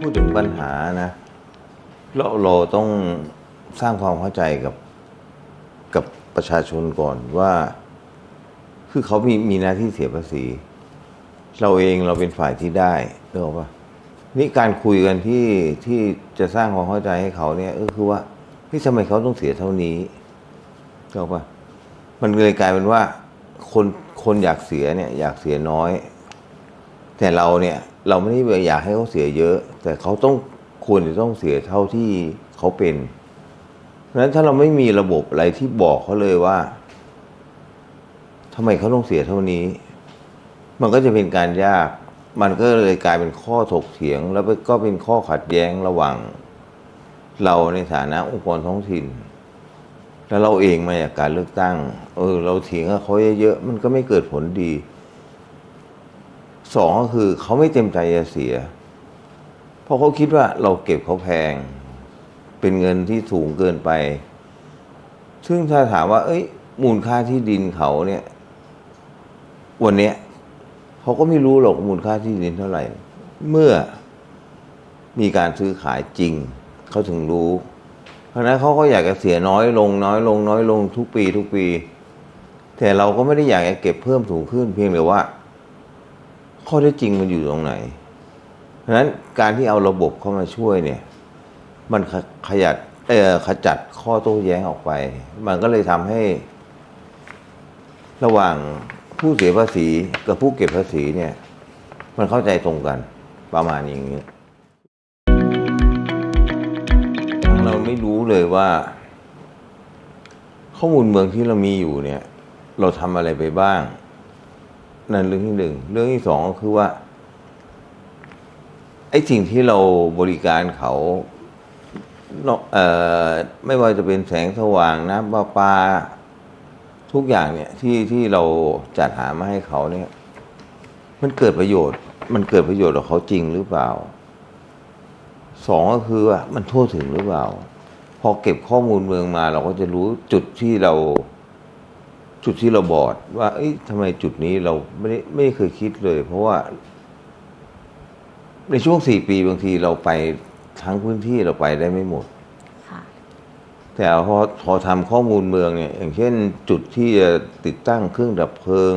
พูดถึงปัญหานะเราเราต้องสร้างความเข้าใจกับกับประชาชนก่อนว่า คือเขามีมีหน้าที่เสียภาษี เราเองเราเป็นฝ่ายที่ได้เนกอะปะนี่การคุยกันที่ที่จะสร้างความเข้าใจให้เขาเนี่ยก็คือว่าพี่ทำไมเขาต้องเสียเท่านี้เนกอะปะมันเลยกลายเป็นว่าคนคนอยากเสียเนี่ย อยากเสียน้อย แต่เราเนี่ยเราไม่ได้อยากให้เขาเสียเยอะ แต่เขาต้องควรจะต้องเสียเท่าที่เขาเป็นเพราะฉะนั้นถ้าเราไม่มีระบบอะไรที่บอกเขาเลยว่าทำไมเขาต้องเสียเท่านี้ มันก็จะเป็นการยาก มันก็เลยกลายเป็นข้อถกเถียง แล้วก็เป็นข้อขัดแย้งระหว่าง เราในฐานะองค์กรท้องถิ่น แล้วเราเองมาจากการเลือกตั้ง เออ เราเถียงกับเขาเยอะๆมันก็ไม่เกิดผลดี สองก็คือเขาไม่เต็มใจจะเสีย เพราะเขาคิดว่าเราเก็บเขาแพง เป็นเงินที่สูงเกินไป ซึ่งถ้าถามว่า เอ้ย มูลค่าที่ดินเขาเนี่ย วันเนี้ยเขาก็ไม่รู้หรอกมูลค่าที่ดินเท่าไหร่ เมื่อมีการซื้อขายจริง เขาถึงรู้ เพราะนั้นเขาก็อยากจะเสียน้อยลงน้อยลงน้อยลงทุกปี ทุกปี แต่เราก็ไม่ได้อยากจะเก็บเพิ่มสูงขึ้นเพียงแต่ว่า ข้อเท็จจริงมันอยู่ตรงไหน เพราะฉะนั้นการที่เอาระบบเข้ามาช่วยเนี่ย มันขยัดเออขจัดข้อโต้แย้งออกไป มันก็เลยทำให้ ระหว่างผู้เสียภาษีกับผู้เก็บภาษีเนี่ย มันเข้าใจตรงกันประมาณอย่างนี้เราไม่รู้เลยว่า ข้อมูลเมืองที่เรามีอยู่เนี่ย เราทำอะไรไปบ้าง นั่นเรื่องที่หนึ่งเรื่องที่สองก็คือว่าไอ้สิ่งที่เราบริการเขาเอ่อไม่ว่าจะเป็นแสงสว่างน้ำประปาทุกอย่างเนี่ยที่ที่เราจัดหามาให้เขาเนี่ย มันเกิดประโยชน์ มันเกิดประโยชน์กับเขาจริงหรือเปล่าสองก็คือว่ามันทั่วถึงหรือเปล่า พอเก็บข้อมูลเมืองมา เราก็จะรู้จุดที่เรา จุดที่เราบอดว่าเอ้ยทำไมจุดนี้เราไม่ได้ไม่เคยคิดเลย เพราะว่า ในช่วงสี่ปีบางทีเราไปทั้งพื้นที่เราไปได้ไม่หมดค่ะแต่พอพอทำข้อมูลเมืองเนี่ย อย่างเช่น จุดที่จะติดตั้งเครื่องดับเพลิง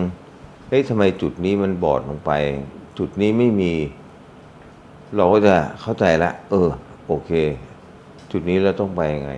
เฮ้ยทำไมจุดนี้มันบอดลงไป จุดนี้ไม่มี เราก็จะเข้าใจละ เออ โอเค จุดนี้เราต้องไปยังไง